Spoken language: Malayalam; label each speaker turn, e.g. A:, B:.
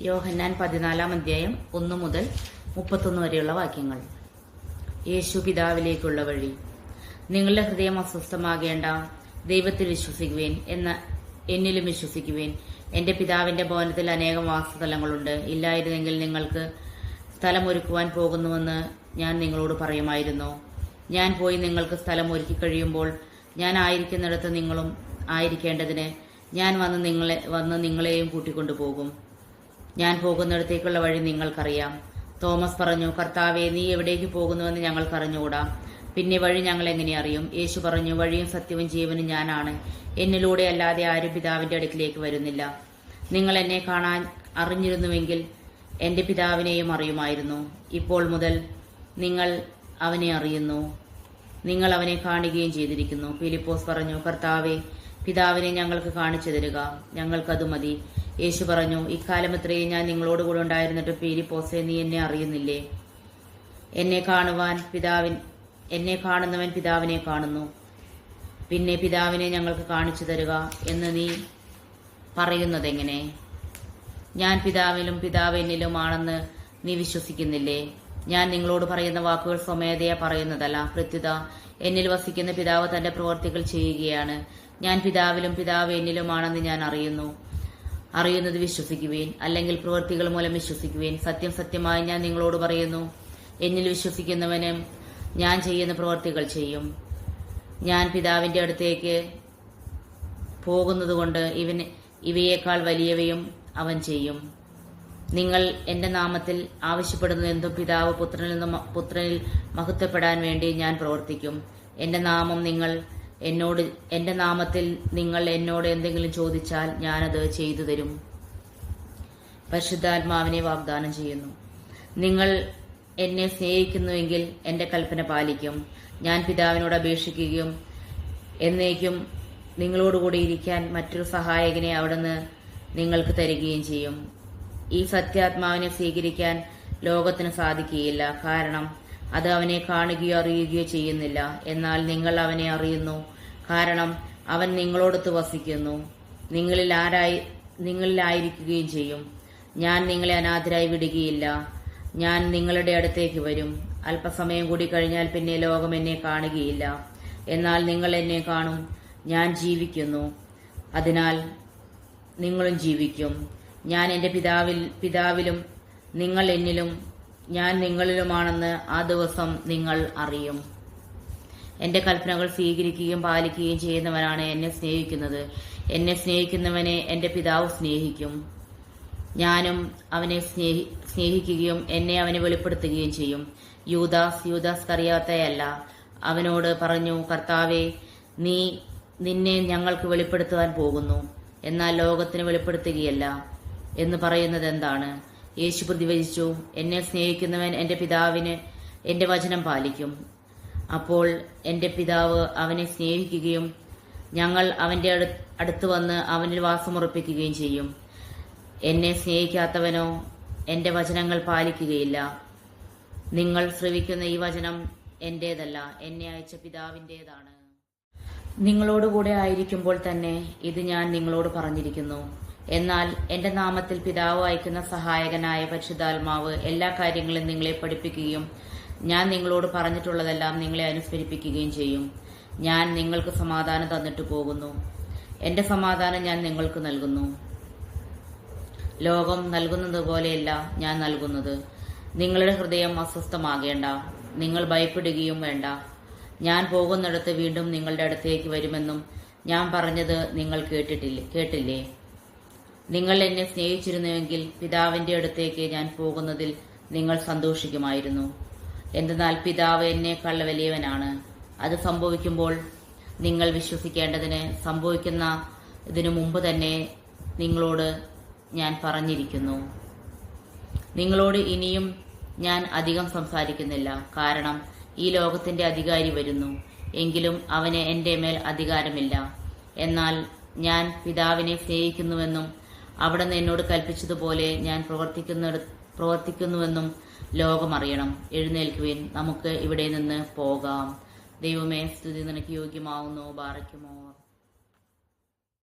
A: യോഹന്നാൻ പതിനാലാം അധ്യായം ഒന്നു മുതൽ മുപ്പത്തൊന്ന് വരെയുള്ള വാക്യങ്ങൾ. യേശു പിതാവിലേക്കുള്ള വഴി. നിങ്ങളുടെ ഹൃദയം അസ്വസ്ഥമാകേണ്ട ദൈവത്തിൽ വിശ്വസിക്കുവേൻ എന്ന എന്നിലും വിശ്വസിക്കുവേൻ. എന്റെ പിതാവിന്റെ ഭവനത്തിൽ അനേകം വാസസ്ഥലങ്ങളുണ്ട്. ഇല്ലായിരുന്നെങ്കിൽ നിങ്ങൾക്ക് സ്ഥലമൊരുക്കുവാൻ പോകുന്നുവെന്ന് ഞാൻ നിങ്ങളോട് പറയുമായിരുന്നു. ഞാൻ പോയി നിങ്ങൾക്ക് സ്ഥലം ഒരുക്കി കഴിയുമ്പോൾ ഞാൻ ആയിരിക്കുന്നിടത്ത് നിങ്ങളും ആയിരിക്കേണ്ടതിന് ഞാൻ വന്ന് നിങ്ങളെ വന്ന് നിങ്ങളെയും കൂട്ടിക്കൊണ്ടു പോകും ഞാൻ പോകുന്നിടത്തേക്കുള്ള വഴി നിങ്ങൾക്കറിയാം. തോമസ് പറഞ്ഞു കർത്താവെ നീ എവിടേക്ക് പോകുന്നുവെന്ന് ഞങ്ങൾക്കറിഞ്ഞുകൂടാ. പിന്നെ വഴി ഞങ്ങൾ എങ്ങനെ അറിയും? യേശു പറഞ്ഞു വഴിയും സത്യവും ജീവനും ഞാനാണ്. എന്നിലൂടെ അല്ലാതെ ആരും പിതാവിന്റെ അടുക്കിലേക്ക് വരുന്നില്ല. നിങ്ങൾ എന്നെ കാണാൻ അറിഞ്ഞിരുന്നുവെങ്കിൽ എന്റെ പിതാവിനെയും അറിയുമായിരുന്നു. ഇപ്പോൾ മുതൽ നിങ്ങൾ അവനെ അറിയുന്നു. നിങ്ങൾ അവനെ കാണുകയും ചെയ്തിരിക്കുന്നു. ഫിലിപ്പോസ് പറഞ്ഞു കർത്താവെ പിതാവിനെ ഞങ്ങൾക്ക് കാണിച്ചു തരിക. ഞങ്ങൾക്കത് മതി. യേശു പറഞ്ഞു ഇക്കാലം ഇത്രയും ഞാൻ നിങ്ങളോട് കൂടെ ഉണ്ടായിരുന്നിട്ട് ഫിലിപ്പോസെ നീ എന്നെ അറിയുന്നില്ലേ? എന്നെ കാണുവാൻ പിതാവിൻ എന്നെ കാണുന്നവൻ പിതാവിനെ കാണുന്നു. പിന്നെ പിതാവിനെ ഞങ്ങൾക്ക് കാണിച്ചു തരിക എന്ന് നീ പറയുന്നതെങ്ങനെ? ഞാൻ പിതാവിലും പിതാവ് നീ വിശ്വസിക്കുന്നില്ലേ? ഞാൻ നിങ്ങളോട് പറയുന്ന വാക്കുകൾ സ്വമേധയാ പറയുന്നതല്ല. പ്രത്യുത എന്നിൽ വസിക്കുന്ന പിതാവ് തന്റെ പ്രവർത്തികൾ ചെയ്യുകയാണ്. ഞാൻ പിതാവിലും പിതാവ് എന്നിലുമാണെന്ന് ഞാൻ അറിയുന്നു. അറിയുന്നത് വിശ്വസിക്കുവേൻ അല്ലെങ്കിൽ പ്രവൃത്തികൾ മൂലം വിശ്വസിക്കുവേൻ. സത്യം സത്യമായി ഞാൻ നിങ്ങളോട് പറയുന്നു. എന്നിൽ വിശ്വസിക്കുന്നവന് ഞാൻ ചെയ്യുന്ന പ്രവൃത്തികൾ ചെയ്യും. ഞാൻ പിതാവിന്റെ അടുത്തേക്ക് പോകുന്നതുകൊണ്ട് ഇവന് ഇവയേക്കാൾ വലിയവയും അവൻ ചെയ്യും. നിങ്ങൾ എന്റെ നാമത്തിൽ ആവശ്യപ്പെടുന്നത് എന്തും പിതാവ് പുത്രനിൽ നിന്ന് പുത്രനിൽ മഹത്വപ്പെടാൻ വേണ്ടി ഞാൻ പ്രവർത്തിക്കും. എന്റെ നാമം നിങ്ങൾ എന്നോട് എന്റെ നാമത്തിൽ നിങ്ങൾ എന്നോട് എന്തെങ്കിലും ചോദിച്ചാൽ ഞാനത് ചെയ്തു തരും. പരിശുദ്ധാത്മാവിനെ വാഗ്ദാനം ചെയ്യുന്നു. നിങ്ങൾ എന്നെ സ്നേഹിക്കുന്നുവെങ്കിൽ എന്റെ കൽപ്പന പാലിക്കും. ഞാൻ പിതാവിനോട് അപേക്ഷിക്കുകയും എന്നേക്കും നിങ്ങളോടുകൂടി ഇരിക്കാൻ മറ്റൊരു സഹായകനെ അവിടുന്ന് നിങ്ങൾക്ക് തരികയും ചെയ്യും. ഈ സത്യാത്മാവിനെ സ്വീകരിക്കാൻ ലോകത്തിന് സാധിക്കുകയില്ല. കാരണം അത് അവനെ കാണുകയോ അറിയുകയോ ചെയ്യുന്നില്ല. എന്നാൽ നിങ്ങൾ അവനെ അറിയുന്നു. കാരണം അവൻ നിങ്ങളോടൊത്ത് വസിക്കുന്നു. നിങ്ങളിൽ ആരായി നിങ്ങളിലായിരിക്കുകയും ചെയ്യും. ഞാൻ നിങ്ങളെ അനാഥരായി വിടുകയില്ല. ഞാൻ നിങ്ങളുടെ അടുത്തേക്ക് വരും. അല്പസമയം കൂടി കഴിഞ്ഞാൽ പിന്നെ ലോകം എന്നെ കാണുകയില്ല. എന്നാൽ നിങ്ങൾ എന്നെ കാണും. ഞാൻ ജീവിക്കുന്നു. അതിനാൽ നിങ്ങളും ജീവിക്കും. ഞാൻ എന്റെ പിതാവിൽ പിതാവിലും നിങ്ങൾ എന്നിലും ഞാൻ നിങ്ങളിലുമാണെന്ന് ആ ദിവസം നിങ്ങൾ അറിയും. എന്റെ കൽപ്പനകൾ സ്വീകരിക്കുകയും പാലിക്കുകയും ചെയ്യുന്നവനാണ് എന്നെ സ്നേഹിക്കുന്നത്. എന്നെ സ്നേഹിക്കുന്നവനെ എന്റെ പിതാവ് സ്നേഹിക്കും. ഞാനും അവനെ സ്നേഹി സ്നേഹിക്കുകയും എന്നെ അവനെ വെളിപ്പെടുത്തുകയും ചെയ്യും. യൂദാസ് യൂദാസ് കറിയാത്തയല്ല. അവനോട് പറഞ്ഞു കർത്താവെ നീ നിന്നെ ഞങ്ങൾക്ക് വെളിപ്പെടുത്തുവാൻ പോകുന്നു. എന്നാൽ ലോകത്തിന് വെളിപ്പെടുത്തുകയല്ല. എന്ന് പറയുന്നത് എന്താണ്? യേശു പ്രതിവചിച്ചു എന്നെ സ്നേഹിക്കുന്നവൻ എന്റെ പിതാവിന് എന്റെ വചനം പാലിക്കും. അപ്പോൾ എന്റെ പിതാവ് അവനെ സ്നേഹിക്കുകയും ഞങ്ങൾ അവന്റെ അടുത്ത് വന്ന് അവനിൽ വാസമുറപ്പിക്കുകയും ചെയ്യും. എന്നെ സ്നേഹിക്കാത്തവനോ എന്റെ വചനങ്ങൾ പാലിക്കുകയില്ല. നിങ്ങൾ ശ്രവിക്കുന്ന ഈ വചനം എന്റേതല്ല എന്നെ അയച്ച പിതാവിന്റേതാണ് നിങ്ങളോടുകൂടെ ആയിരിക്കുമ്പോൾ തന്നെ ഇത് ഞാൻ നിങ്ങളോട് പറഞ്ഞിരിക്കുന്നു. എന്നാൽ എന്റെ നാമത്തിൽ പിതാവ് അയക്കുന്ന സഹായകനായ പരിശുദ്ധാത്മാവ് എല്ലാ കാര്യങ്ങളും നിങ്ങളെ പഠിപ്പിക്കുകയും ഞാൻ നിങ്ങളോട് പറഞ്ഞിട്ടുള്ളതെല്ലാം നിങ്ങളെ അനുസ്മരിപ്പിക്കുകയും ചെയ്യും. ഞാൻ നിങ്ങൾക്ക് സമാധാനം തന്നിട്ട് പോകുന്നു. എന്റെ സമാധാനം ഞാൻ നിങ്ങൾക്ക് നൽകുന്നു. ലോകം നൽകുന്നത് പോലെയല്ല ഞാൻ നൽകുന്നത്. നിങ്ങളുടെ ഹൃദയം അസ്വസ്ഥമാകേണ്ട. നിങ്ങൾ ഭയപ്പെടുകയും വേണ്ട. ഞാൻ പോകുന്നിടത്ത് വീണ്ടും നിങ്ങളുടെ അടുത്തേക്ക് വരുമെന്നും ഞാൻ പറഞ്ഞത് നിങ്ങൾ കേട്ടിട്ടില്ലേ കേട്ടില്ലേ? നിങ്ങൾ എന്നെ സ്നേഹിച്ചിരുന്നുവെങ്കിൽ പിതാവിന്റെ അടുത്തേക്ക് ഞാൻ പോകുന്നതിൽ നിങ്ങൾ സന്തോഷിക്കുമായിരുന്നു. എന്തെന്നാൽ പിതാവ് എന്നെക്കാൾ വലിയവനാണ് അത് സംഭവിക്കുമ്പോൾ നിങ്ങൾ വിശ്വസിക്കേണ്ടതിന് സംഭവിക്കുന്ന ഇതിനു മുമ്പ് തന്നെ നിങ്ങളോട് ഞാൻ പറഞ്ഞിരിക്കുന്നു. നിങ്ങളോട് ഇനിയും ഞാൻ അധികം സംസാരിക്കുന്നില്ല. കാരണം ഈ ലോകത്തിന്റെ അധികാരി വരുന്നു. എങ്കിലും അവന് എന്റെ മേൽ അധികാരമില്ല. എന്നാൽ ഞാൻ പിതാവിനെ സ്നേഹിക്കുന്നുവെന്നും അവിടുന്ന് എന്നോട് കൽപ്പിച്ചതുപോലെ ഞാൻ പ്രവർത്തിക്കുന്ന പ്രവർത്തിക്കുന്നുവെന്നും ലോകമറിയണം എഴുന്നേൽക്കുവിൻ. നമുക്ക് ഇവിടെ നിന്ന് പോകാം. ദൈവമേ സ്തുതി നിനക്ക് യോഗ്യമാവുന്നു. ബാറയ്ക്കുമോ